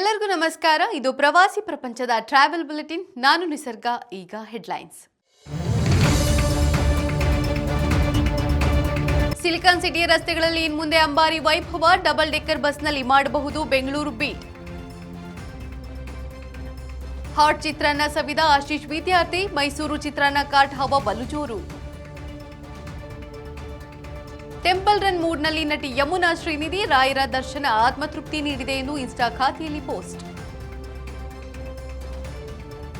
ಎಲ್ಲರಿಗೂ ನಮಸ್ಕಾರ. ಇದು ಪ್ರವಾಸಿ ಪ್ರಪಂಚದ ಟ್ರಾವೆಲ್ ಬುಲೆಟಿನ್ ನಾನು ನಿಸರ್ಗ, ಈಗ ಹೆಡ್ಲೈನ್ಸ್ ಸಿಲಿಕಾನ್ ಸಿಟಿ ರಸ್ತೆಗಳಲ್ಲಿ ಇನ್ಮುಂದೆ ಅಂಬಾರಿ ವೈಭವ ಡಬಲ್ ಡೆಕ್ಕರ್ ಬಸ್ನಲ್ಲಿ ಮಾಡಬಹುದು ಬೆಂಗಳೂರು ಬೀಟ್ ಹಾಟ್ ಚಿತ್ರಾನ್ನ ಸವಿದ ಆಶೀಶ್, ವಿದ್ಯಾರ್ಥಿ ಮೈಸೂರು ಚಿತ್ರಾನ್ನ ಕಾಟ್, ಹವ ಬಲು ಜೋರು ಟೆಂಪಲ್ ರನ್ ಮೂಡ್ನಲ್ಲಿ ನಟಿ ಯಮುನಾ ಶ್ರೀನಿಧಿ ರಾಯರ ದರ್ಶನ ಆತ್ಮತೃಪ್ತಿ ನೀಡಿದೆ ಎಂದು ಇನ್ಸ್ಟಾ ಖಾತೆಯಲ್ಲಿ ಪೋಸ್ಟ್.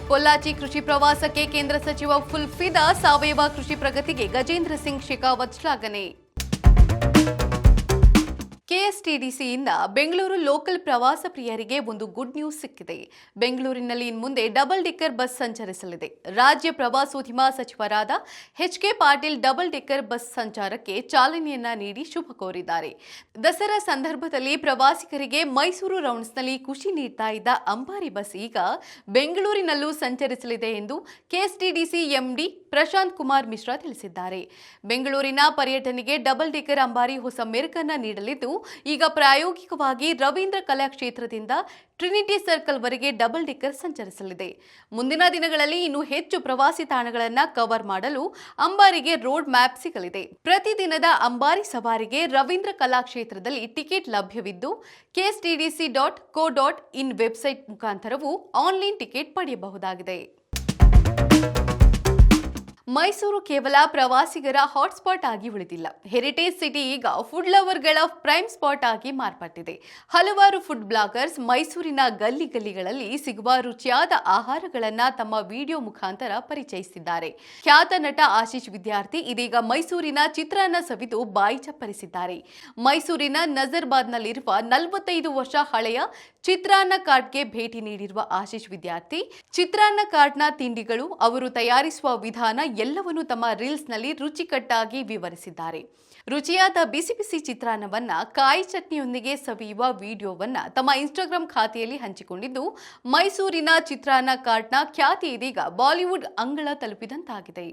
ಪೊಲ್ಲಾಚಿ ಕೃಷಿ ಪ್ರವಾಸಕ್ಕೆ ಕೇಂದ್ರ ಸಚಿವ ಫುಲ್ಫಿದಾ ಸಾವಯವ ಕೃಷಿ ಪ್ರಗತಿಗೆ ಗಜೇಂದ್ರ ಸಿಂಗ್ ಶೇಖಾವತ್ ಶ್ಲಾಘನೆ. ಕೆಎಸ್ಟಿಡಿಸಿಯಿಂದ ಬೆಂಗಳೂರು ಲೋಕಲ್ ಪ್ರವಾಸ ಪ್ರಿಯರಿಗೆ ಒಂದು ಗುಡ್ ನ್ಯೂಸ್ ಸಿಕ್ಕಿದೆ. ಬೆಂಗಳೂರಿನಲ್ಲಿ ಇನ್ಮುಂದೆ ಡಬಲ್ ಡಿಕ್ಕರ್ ಬಸ್ ಸಂಚರಿಸಲಿದೆ. ರಾಜ್ಯ ಪ್ರವಾಸೋದ್ಯಮ ಸಚಿವರಾದ H K Patil double decker bus ಸಂಚಾರಕ್ಕೆ ಚಾಲನೆಯನ್ನ ನೀಡಿ ಶುಭ ಕೋರಿದ್ದಾರೆ. ದಸರಾ ಸಂದರ್ಭದಲ್ಲಿ ಪ್ರವಾಸಿಗರಿಗೆ ಮೈಸೂರು ರೌಂಡ್ಸ್ನಲ್ಲಿ ಖುಷಿ ನೀಡ್ತಾ ಇದ್ದ ಅಂಬಾರಿ ಬಸ್ ಈಗ ಬೆಂಗಳೂರಿನಲ್ಲೂ ಸಂಚರಿಸಲಿದೆ ಎಂದು ಕೆಎಸ್ಟಿಡಿಸಿ ಎಂಡಿ ಪ್ರಶಾಂತ್ ಕುಮಾರ್ ಮಿಶ್ರಾ ತಿಳಿಸಿದ್ದಾರೆ. ಬೆಂಗಳೂರಿನ ಪರ್ಯಟನೆಗೆ ಡಬಲ್ ಡಿಕ್ಕರ್ ಅಂಬಾರಿ ಹೊಸ ಮೆರುಕನ್ನ ನೀಡಲಿದ್ದು ಈಗ ಪ್ರಾಯೋಗಿಕವಾಗಿ ರವೀಂದ್ರ ಕಲಾಕ್ಷೇತ್ರದಿಂದ ಟ್ರಿನಿಟಿ ಸರ್ಕಲ್ ವರೆಗೆ ಡಬಲ್ ಡಿಕ್ಕರ್ ಸಂಚರಿಸಲಿದೆ. ಮುಂದಿನ ದಿನಗಳಲ್ಲಿ ಇನ್ನೂ ಹೆಚ್ಚು ಪ್ರವಾಸಿ ತಾಣಗಳನ್ನು ಕವರ್ ಮಾಡಲು ಅಂಬಾರಿಗೆ ರೋಡ್ ಮ್ಯಾಪ್ ಸಿಗಲಿದೆ. ಪ್ರತಿದಿನದ ಅಂಬಾರಿ ಸವಾರಿಗೆ ರವೀಂದ್ರ ಕಲಾಕ್ಷೇತ್ರದಲ್ಲಿ ಟಿಕೆಟ್ ಲಭ್ಯವಿದ್ದು KSTDC dot co dot in website ಮುಖಾಂತರವೂ online ticket ಪಡೆಯಬಹುದಾಗಿದೆ. ಮೈಸೂರು ಕೇವಲ ಪ್ರವಾಸಿಗರ ಹಾಟ್ಸ್ಪಾಟ್ ಆಗಿ ಉಳಿದಿಲ್ಲ. ಹೆರಿಟೇಜ್ ಸಿಟಿ ಈಗ ಫುಡ್ ಲವರ್ಗಳ ಪ್ರೈಮ್ ಸ್ಪಾಟ್ ಆಗಿ ಮಾರ್ಪಟ್ಟಿದೆ. ಹಲವಾರು ಫುಡ್ ಬ್ಲಾಗರ್ಸ್ ಮೈಸೂರಿನ ಗಲ್ಲಿ ಗಲ್ಲಿಗಳಲ್ಲಿ ಸಿಗುವ ರುಚಿಯಾದ ಆಹಾರಗಳನ್ನ ತಮ್ಮ ವಿಡಿಯೋ ಮುಖಾಂತರ ಪರಿಚಯಿಸಿದ್ದಾರೆ. ಖ್ಯಾತ ನಟ ಆಶೀಶ್ ವಿದ್ಯಾರ್ಥಿ ಇದೀಗ ಮೈಸೂರಿನ ಚಿತ್ರಾನ್ನ ಸವಿದು ಬಾಯಿ ಚಪ್ಪರಿಸಿದ್ದಾರೆ. ಮೈಸೂರಿನ ನಜರ್ಬಾದ್ನಲ್ಲಿರುವ ನಲವತ್ತೈದು ವರ್ಷ ಹಳೆಯ ಚಿತ್ರಾನ್ನ ಕಾರ್ಡ್ಗೆ ಭೇಟಿ ನೀಡಿರುವ ಆಶೀಶ್ ವಿದ್ಯಾರ್ಥಿ, ಚಿತ್ರಾನ್ನ ಕಾರ್ಡ್ನ ತಿಂಡಿಗಳು ಅವರು ತಯಾರಿಸುವ ವಿಧಾನ ಎಲ್ಲವನ್ನೂ ತಮ್ಮ ರೀಲ್ಸ್ನಲ್ಲಿ ರುಚಿಕಟ್ಟಾಗಿ ವಿವರಿಸಿದ್ದಾರೆ. ರುಚಿಯಾದ ಬಿಸಿ ಬಿಸಿ ಚಿತ್ರಾನ್ನವನ್ನ, ಕಾಯಿ ಚಟ್ನಿಯೊಂದಿಗೆ ಸವಿಯುವ ವಿಡಿಯೋವನ್ನ ತಮ್ಮ ಇನ್ಸ್ಟಾಗ್ರಾಂ ಖಾತೆಯಲ್ಲಿ ಹಂಚಿಕೊಂಡಿದ್ದು, ಮೈಸೂರಿನ ಚಿತ್ರಾನ್ನ ಕಾರ್ಟ್ನ ಖ್ಯಾತಿ ಇದೀಗ ಬಾಲಿವುಡ್ ಅಂಗಳ ತಲುಪಿದಂತಾಗಿದೆ.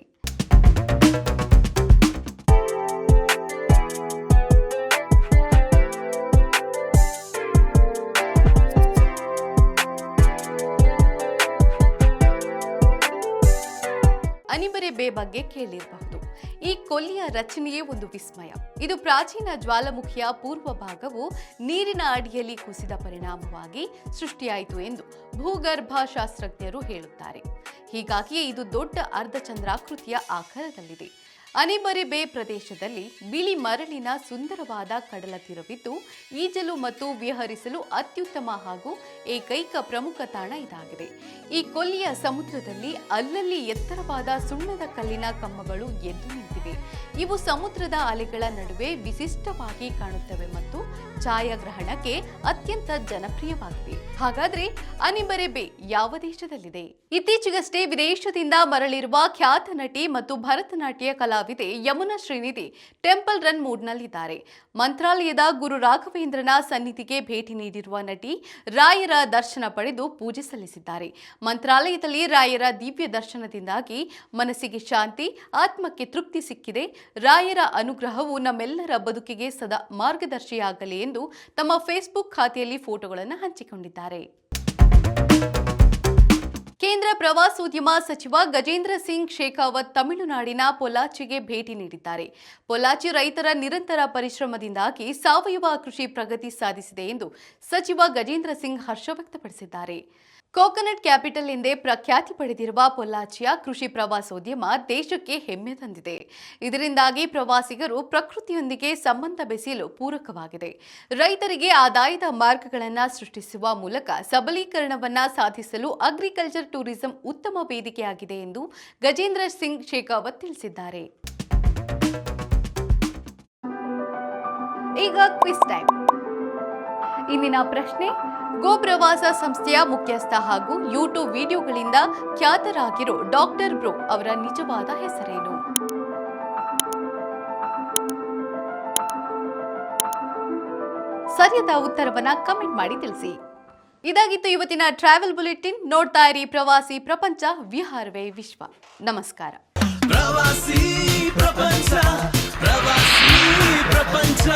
ಬೇ ಬಗ್ಗೆ ಕೇಳಿರಬಹುದು. ಈ ಕೊಲ್ಲಿಯ ರಚನೆಯೇ ಒಂದು ವಿಸ್ಮಯ. ಇದು ಪ್ರಾಚೀನ ಜ್ವಾಲಾಮುಖಿಯ ಪೂರ್ವ ಭಾಗವು ನೀರಿನ ಅಡಿಯಲ್ಲಿ ಕುಸಿದ ಪರಿಣಾಮವಾಗಿ ಸೃಷ್ಟಿಯಾಯಿತು ಎಂದು ಭೂಗರ್ಭ ಶಾಸ್ತ್ರಜ್ಞರು ಹೇಳುತ್ತಾರೆ. ಹೀಗಾಗಿ ಇದು ದೊಡ್ಡ ಅರ್ಧಚಂದ್ರಾಕೃತಿಯ ಆಕಾರದಲ್ಲಿದೆ. ಅನಿಬರೆ ಬೇ ಪ್ರದೇಶದಲ್ಲಿ ಬಿಳಿ ಮರಳಿನ ಸುಂದರವಾದ ಕಡಲ ತೀರವಿದ್ದು, ಈಜಲು ಮತ್ತು ವಿಹರಿಸಲು ಅತ್ಯುತ್ತಮ ಹಾಗೂ ಏಕೈಕ ಪ್ರಮುಖ ತಾಣ ಇದಾಗಿದೆ. ಈ ಕೊಲ್ಲಿಯ ಸಮುದ್ರದಲ್ಲಿ ಅಲ್ಲಲ್ಲಿ ಎತ್ತರವಾದ ಸುಣ್ಣದ ಕಲ್ಲಿನ ಕಂಬಗಳು ಎದ್ದು ನಿಂತಿವೆ. ಇವು ಸಮುದ್ರದ ಅಲೆಗಳ ನಡುವೆ ವಿಶಿಷ್ಟವಾಗಿ ಕಾಣುತ್ತವೆ ಮತ್ತು ಛಾಯಾಗ್ರಹಣಕ್ಕೆ ಅತ್ಯಂತ ಜನಪ್ರಿಯವಾಗಿವೆ. ಹಾಗಾದ್ರೆ ಅನಿಬರೆ ಬೇ ಯಾವ ದೇಶದಲ್ಲಿದೆ? ಇತ್ತೀಚೆಗಷ್ಟೇ ವಿದೇಶದಿಂದ ಮರಳಿರುವ ಖ್ಯಾತ ನಟಿ ಮತ್ತು ಭರತನಾಟ್ಯ ಕಲಾವಿದೆ ಯಮುನಾ ಶ್ರೀನಿಧಿ ಟೆಂಪಲ್ ರನ್ ಮೂಡ್ನಲ್ಲಿದ್ದಾರೆ. ಮಂತ್ರಾಲಯದ ಗುರು ರಾಘವೇಂದ್ರನ ಸನ್ನಿಧಿಗೆ ಭೇಟಿ ನೀಡಿರುವ ನಟಿ ರಾಯರ ದರ್ಶನ ಪಡೆದು ಪೂಜೆ ಸಲ್ಲಿಸಿದ್ದಾರೆ. ಮಂತ್ರಾಲಯದಲ್ಲಿ ರಾಯರ ದಿವ್ಯ ದರ್ಶನದಿಂದಾಗಿ ಮನಸ್ಸಿಗೆ ಶಾಂತಿ, ಆತ್ಮಕ್ಕೆ ತೃಪ್ತಿ ಸಿಕ್ಕಿದೆ. ರಾಯರ ಅನುಗ್ರಹವು ನಮ್ಮೆಲ್ಲರ ಬದುಕಿಗೆ ಸದಾ ಮಾರ್ಗದರ್ಶಿಯಾಗಲಿ ಎಂದು ತಮ್ಮ ಫೇಸ್ಬುಕ್ ಖಾತೆಯಲ್ಲಿ ಫೋಟೋಗಳನ್ನು ಹಂಚಿಕೊಂಡಿದ್ದಾರೆ. ಕೇಂದ್ರ ಪ್ರವಾಸೋದ್ಯಮ ಸಚಿವ ಗಜೇಂದ್ರ ಸಿಂಗ್ ಶೇಖಾವತ್ ತಮಿಳುನಾಡಿನ ಪೊಲಾಚಿಗೆ ಭೇಟಿ ನೀಡಿದ್ದಾರೆ. ಪೊಲಾಚಿ ರೈತರ ನಿರಂತರ ಪರಿಶ್ರಮದಿಂದಾಗಿ ಸಾವಯವ ಕೃಷಿ ಪ್ರಗತಿ ಸಾಧಿಸಿದೆ ಎಂದು ಸಚಿವ ಗಜೇಂದ್ರ ಸಿಂಗ್ ಹರ್ಷ ವ್ಯಕ್ತಪಡಿಸಿದ್ದಾರೆ. ಕೋಕೋನಟ್ ಕ್ಯಾಪಿಟಲ್ ಎಂದೇ ಪ್ರಖ್ಯಾತಿ ಪಡೆದಿರುವ ಪೊಲ್ಲಾಚಿಯ ಕೃಷಿ ಪ್ರವಾಸೋದ್ಯಮ ದೇಶಕ್ಕೆ ಹೆಮ್ಮೆ ತಂದಿದೆ. ಇದರಿಂದಾಗಿ ಪ್ರವಾಸಿಗರು ಪ್ರಕೃತಿಯೊಂದಿಗೆ ಸಂಬಂಧ ಬೆಸೆಯಲು ಪೂರಕವಾಗಿದೆ. ರೈತರಿಗೆ ಆದಾಯದ ಮಾರ್ಗಗಳನ್ನು ಸೃಷ್ಟಿಸುವ ಮೂಲಕ ಸಬಲೀಕರಣವನ್ನು ಸಾಧಿಸಲು ಅಗ್ರಿಕಲ್ಚರ್ ಟೂರಿಸಂ ಉತ್ತಮ ವೇದಿಕೆಯಾಗಿದೆ ಎಂದು ಗಜೇಂದ್ರ ಸಿಂಗ್ ಶೇಖಾವತ್ ತಿಳಿಸಿದ್ದಾರೆ. ಈಗ ಕ್ವಿಸ್ ಟೈಮ್. ಇಂದಿನ ಪ್ರಶ್ನೆ ಗೋಪ್ರವಾಸ ಸಂಸ್ಥೆಯ ಮುಖ್ಯಸ್ಥ ಹಾಗೂ ಯೂಟ್ಯೂಬ್ ವಿಡಿಯೋಗಳಿಂದ ಖ್ಯಾತರಾಗಿರೋ ಡಾಕ್ಟರ್ ಬ್ರೋ ಅವರ ನಿಜವಾದ ಹೆಸರೇನು? ಸರಿಯಾದ ಉತ್ತರವನ್ನ ಕಮೆಂಟ್ ಮಾಡಿ ತಿಳಿಸಿ. ಇದಾಗಿತ್ತು ಇವತ್ತಿನ ಟ್ರಾವೆಲ್ ಬುಲೆಟಿನ್. ನೋಡ್ತಾ ಇರಿ ಪ್ರವಾಸಿ ಪ್ರಪಂಚ, ವಿಹಾರವೇ ವಿಶ್ವ. ನಮಸ್ಕಾರ. ಪ್ರವಾಸಿ ಪ್ರಪಂಚ ಪ್ರವಾಸಿ ಪ್ರಪಂಚ.